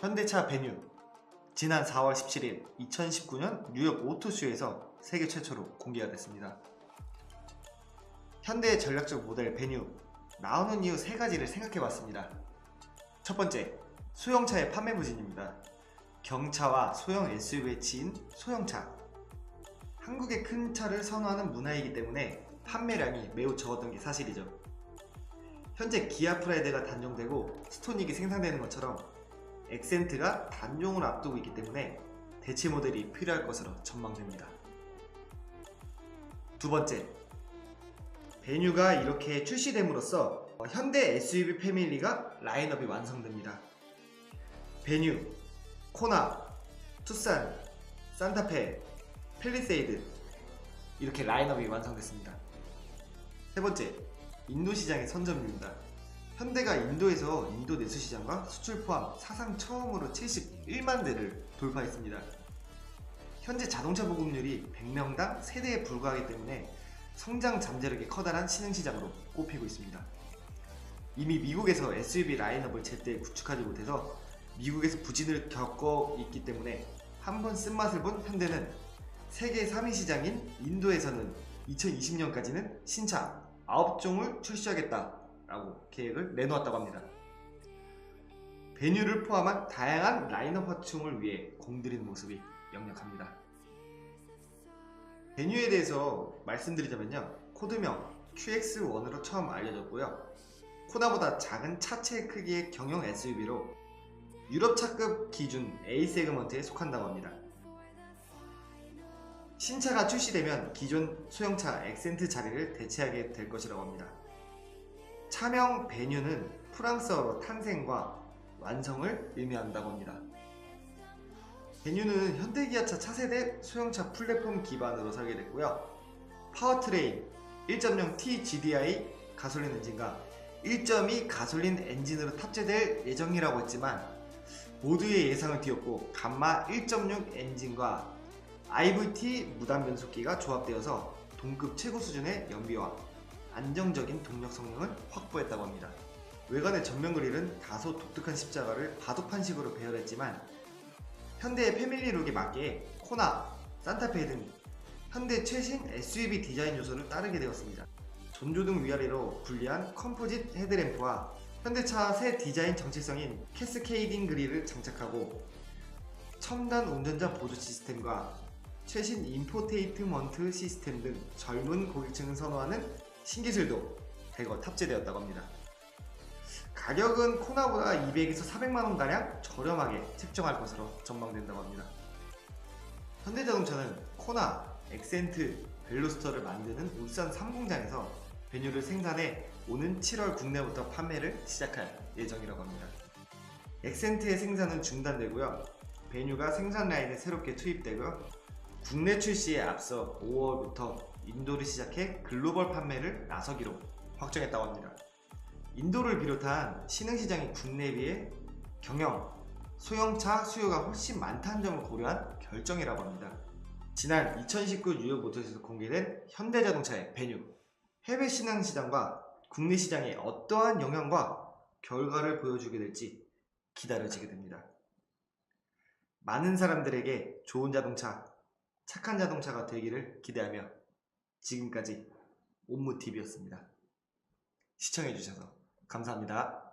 현대차 베뉴 지난 4월 17일 2019년 뉴욕 오토쇼에서 세계 최초로 공개가 됐습니다. 현대의 전략적 모델 베뉴 나오는 이유 세 가지를 생각해 봤습니다. 첫 번째, 소형차의 판매 부진입니다. 경차와 소형 SUV에 치인 소형차. 한국의 큰 차를 선호하는 문화이기 때문에 판매량이 매우 적었던 게 사실이죠. 현재 기아 프라이드가 단종되고 스토닉이 생산되는 것처럼 엑센트가 단종을 앞두고 있기 때문에 대체 모델이 필요할 것으로 전망됩니다. 두 번째, 베뉴가 이렇게 출시됨으로써 어, 현대 SUV 패밀리가 라인업이 완성됩니다. 베뉴, 코나, 투싼, 산타페, 펠리세이드 이렇게 라인업이 완성됐습니다. 세 번째, 인도 시장의 선점입니다. 현대가 인도에서 인도 내수 시장과 수출 포함 사상 처음으로 71만 대를 돌파했습니다. 현재 자동차 보급률이 100명당 3대에 불과하기 때문에 성장 잠재력이 커다란 신흥 시장으로 꼽히고 있습니다. 이미 미국에서 SUV 라인업을 제때 구축하지 못해서 미국에서 부진을 겪고 있기 때문에 한 번 쓴맛을 본 현대는 세계 3위 시장인 인도에서는 2020년까지는 신차 9종을 출시하겠다라고 계획을 내놓았다고 합니다. 베뉴를 포함한 다양한 라인업 확충을 위해 공들이는 모습이 역력합니다. 베뉴에 대해서 말씀드리자면요. 코드명 QX1으로 처음 알려졌고요. 코나보다 작은 차체 크기의 경영 SUV로 유럽 차급 기준 A 세그먼트에 속한다고 합니다. 신차가 출시되면 기존 소형차 엑센트 자리를 대체하게 될 것이라고 합니다. 차명 베뉴는 프랑스어로 탄생과 완성을 의미한다고 합니다. 베뉴는 현대기아차 차세대 소형차 플랫폼 기반으로 설계됐고요. 파워트레인 1.0 T GDI 가솔린 엔진과 1.2 가솔린 엔진으로 탑재될 예정이라고 했지만 모두의 예상을 뒤엎고 감마 1.6 엔진과 IVT 무단 변속기가 조합되어서 동급 최고 수준의 연비와 안정적인 동력 성능을 확보했다고 합니다. 외관의 전면 그릴은 다소 독특한 십자가를 바둑판식으로 배열했지만 현대의 패밀리 룩에 맞게 코나, 산타페 등 현대 최신 SUV 디자인 요소를 따르게 되었습니다. 전조등 위아래로 분리한 컴포짓 헤드램프와 현대차 새 디자인 정체성인 캐스케이딩 그릴을 장착하고 첨단 운전자 보조 시스템과 최신 인포테이트먼트 시스템 등 젊은 고객층을 선호하는 신기술도 대거 탑재되었다고 합니다. 가격은 코나보다 200에서 400만원 가량 저렴하게 책정할 것으로 전망된다고 합니다. 현대자동차는 코나, 엑센트, 벨로스터를 만드는 울산 3공장에서 베뉴를 생산해 오는 7월 국내부터 판매를 시작할 예정이라고 합니다. 엑센트의 생산은 중단되고요. 베뉴가 생산 라인에 새롭게 투입되고요. 국내 출시에 앞서 5월부터 인도를 시작해 글로벌 판매를 나서기로 확정했다고 합니다. 인도를 비롯한 신흥시장이 국내에 비해 경영, 소형차 수요가 훨씬 많다는 점을 고려한 결정이라고 합니다. 지난 2019 뉴욕 모터에서 공개된 현대자동차의 베뉴, 해외 신흥시장과 국내 시장에 어떠한 영향과 결과를 보여주게 될지 기다려지게 됩니다. 많은 사람들에게 좋은 자동차, 착한 자동차가 되기를 기대하며 지금까지 옴무TV였습니다. 시청해주셔서 감사합니다.